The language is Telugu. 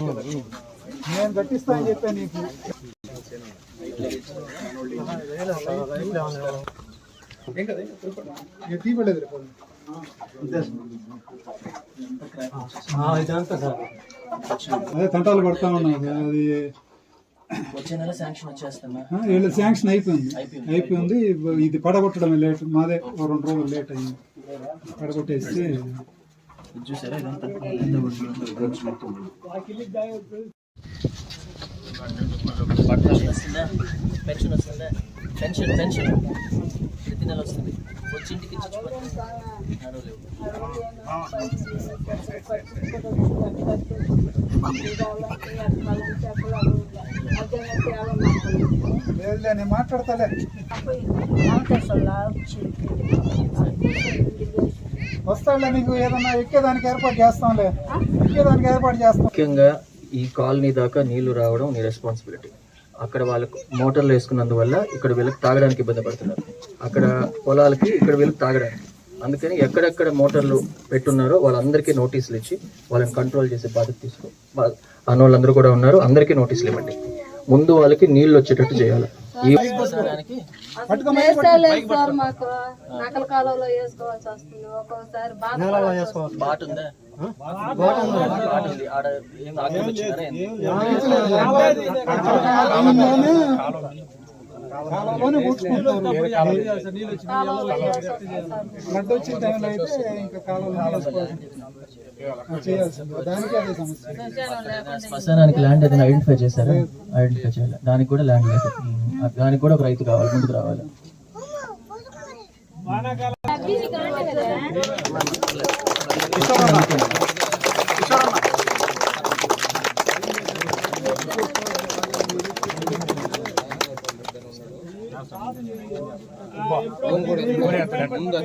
నేను కట్టిస్తా అని చెప్పాను నీకు. తీపడలేదు రేపు. ఇదంతా సార్. అదే తంటాలు పడతా ఉన్నాను అది వచ్చే నెల శాంక్షన్ శాంక్షన్ అయిపోయింది. అయిపోయింది. ఇది పడగొట్టడం లేట్ మాదే రెండు రోజులు లేట్ అయింది. పడగొట్టేస్తే చూసారా ఇదంతా పెన్షన్ వస్తుందా పెన్షన్ వస్తుందా పెన్షన్ పెన్షన్ ప్రతి నెల వస్తుంది వచ్చి ఇంటికి ఇచ్చి వస్తాడులే నీకు ఏదన్నా ఎక్కేదానికి ఏర్పాటు చేస్తాంలే. ఎక్కేదానికి ఏర్పాటు చేస్తాం. ముఖ్యంగా ఈ కాలనీ దాకా నీళ్ళు రావడం నీ రెస్పాన్సిబిలిటీ అక్కడ వాళ్ళకు మోటార్లు వేసుకున్నందువల్ల ఇక్కడ వీళ్ళకి తాగడానికి ఇబ్బంది పడుతున్నారు. అక్కడ పొలాలకి ఇక్కడ వీళ్ళకి తాగడానికి. అందుకని ఎక్కడెక్కడ మోటార్లు పెట్టున్నారో వాళ్ళందరికీ నోటీసులు ఇచ్చి వాళ్ళని కంట్రోల్ చేసే బాధ్యత తీసుకో. అన్నోళ్ళందరూ కూడా ఉన్నారు అందరికీ నోటీసులు ఇవ్వండి. ముందు వాళ్ళకి నీళ్ళు వచ్చేటట్టు చేయాలి. సార్ మాకు నకల కాలంలో వేసుకోవాల్సి వస్తుంది ఒక్కోసారి బాట ఉంది ఆడ కాలంలోనే గడ్డ వచ్చిన టైంలో అయితే ఇంకా కాలంలో చేయాల్సింది. దానికి అదే సమస్య. శ్మశానానికి ల్యాండ్ ఏదైనా ఐడెంటిఫై చేశారా? ఐడెంటిఫై చేయాలి? దానికి కూడా ల్యాండ్ లేదు. దానికి కూడా ఒక రైతు కావాలి ముందుకు రావాలి. ముందు